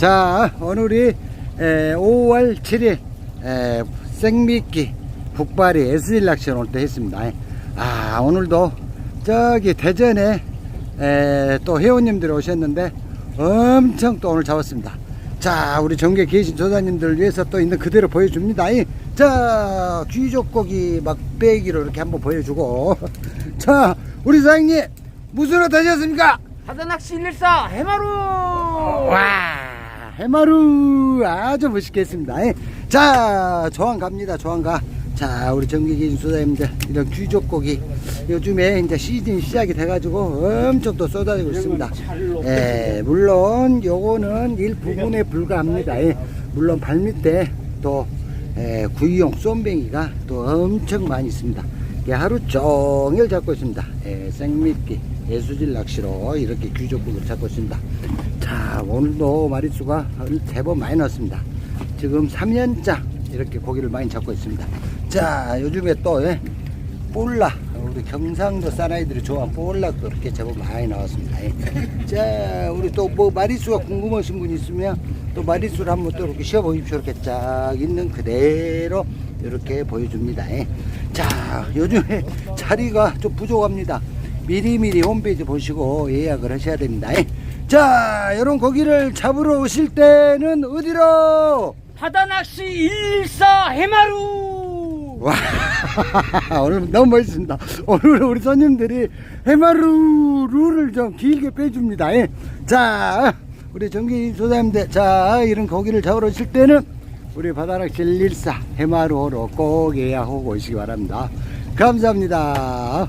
자, 오늘이 에, 5월 7일 에, 생미끼 북발이 SL 낚시를 오늘 또 했습니다. 아, 오늘도 저기 대전에 에, 또 회원님들이 오셨는데 엄청 또 오늘 잡았습니다. 자, 우리 전국에 계신 조사님들 위해서 또 있는 그대로 보여줍니다. 자, 귀족고기 막배기로 이렇게 한번 보여주고. 자, 우리 사장님, 무슨 옷 하셨습니까? 바다낚시 114 해마루 와 해마루 아주 멋있게 했습니다. 자 조항 갑니다. 조항 가자 우리 정기기 소장님들 이런 귀족고기 요즘에 이제 시즌 시작이 돼가지고 엄청 또 쏟아지고 있습니다. 예 물론 요거는 일부분에 불과합니다. 예, 물론 발밑에 또 예, 구이용 쏨뱅이가 또 엄청 많이 있습니다. 예, 하루 종일 잡고 있습니다. 예, 생미끼 예수질 낚시로 이렇게 귀족국을 잡고 있습니다. 자, 오늘도 마리수가 제법 많이 나왔습니다. 지금 3년째 이렇게 고기를 많이 잡고 있습니다. 자, 요즘에 또, 예, 볼라. 우리 경상도 사나이들이 좋아하는 볼락도 이렇게 제법 많이 나왔습니다. 예. 자, 우리 또 뭐 마리수가 궁금하신 분 있으면 또 마리수를 한번 또 이렇게 쉬어 보십시오. 이렇게 쫙 있는 그대로 이렇게 보여줍니다. 예. 자, 요즘에 자리가 좀 부족합니다. 미리미리 홈페이지 보시고 예약을 하셔야 됩니다. 예. 자, 이런 고기를 잡으러 오실 때는 어디로? 바다낚시 114 해마루 와, 오늘 너무 멋있습니다. 오늘 우리 손님들이 해마루 룰을 좀 길게 빼줍니다. 예. 자, 우리 정기 소장님들, 자, 이런 고기를 잡으러 오실 때는 우리 바다낚시 114 해마루로 꼭 예약하고 오시기 바랍니다. 감사합니다.